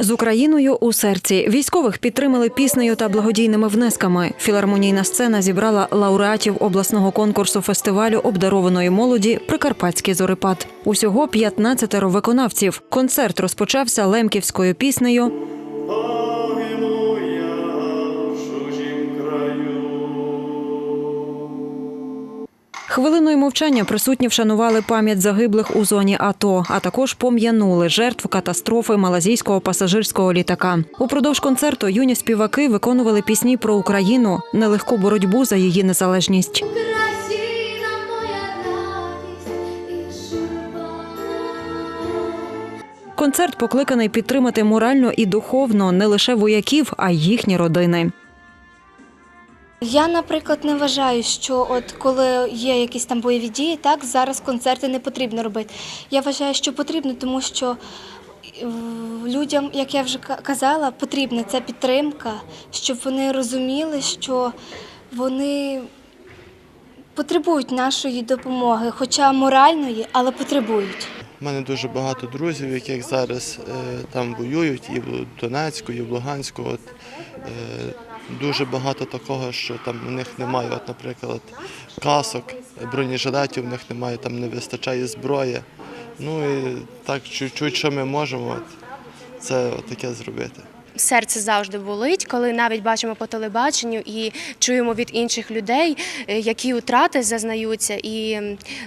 З Україною у серці військових підтримали піснею та благодійними внесками. Філармонійна сцена зібрала лауреатів обласного конкурсу фестивалю обдарованої молоді Прикарпатський зорепад. Усього 15 виконавців. Концерт розпочався лемківською піснею. Хвилиною мовчання присутні вшанували пам'ять загиблих у зоні АТО, а також пом'янули жертв катастрофи малазійського пасажирського літака. Упродовж концерту юні співаки виконували пісні про Україну, нелегку боротьбу за її незалежність. Концерт покликаний підтримати морально і духовно не лише вояків, а й їхні родини. Я, наприклад, не вважаю, що от коли є якісь там бойові дії, так зараз концерти не потрібно робити. Я вважаю, що потрібно, тому що е, людям, як я вже ка- казала, потрібна ця підтримка, щоб вони розуміли, що вони потребують нашої допомоги, хоча моральної, але потребують. У мене дуже багато друзів, яких зараз е, там воюють, і в Донецьку, і в Луганську. От, е, дуже багато такого, що там у них немає, от, наприклад, касок, бронежилетів у них немає, там не вистачає зброї. Ну і так чуть-чуть, що ми можемо, от, це от таке зробити. Серце завжди болить, коли навіть бачимо по телебаченню і чуємо від інших людей, е, які утрати зазнаються. І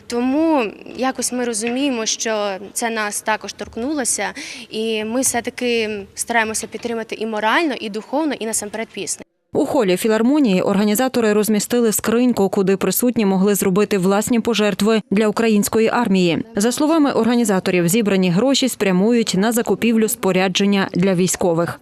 тому якось ми розуміємо, що це нас також торкнулося, і ми все-таки стараємося підтримати і морально, і духовно, і насамперед пісню. У холі філармонії організатори розмістили скриньку, куди присутні могли зробити власні пожертви для української армії. За словами організаторів, зібрані гроші спрямують на закупівлю спорядження для військових.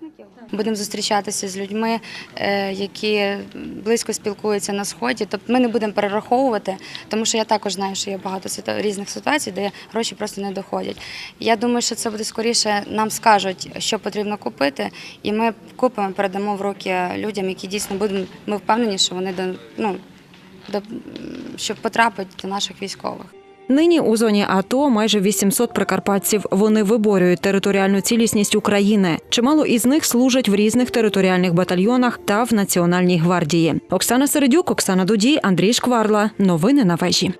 Будемо зустрічатися з людьми, е, які близько спілкуються на сході. Тобто ми не будемо перераховувати, тому що я також знаю, що є багато різних ситуацій, де гроші просто не доходять. Я думаю, що це буде скоріше. Нам скажуть, що потрібно купити, і ми купимо, передамо в руки людям, які дійсно будуть. Ми впевнені, що вони до ну до що потрапить до наших військових. Нині у зоні АТО майже 800 прикарпатців. Вони виборюють територіальну цілісність України. Чимало із них служать в різних територіальних батальйонах та в Національній гвардії. Оксана Середюк, Оксана Дудій, Андрій Шкварла. Новини на вежі.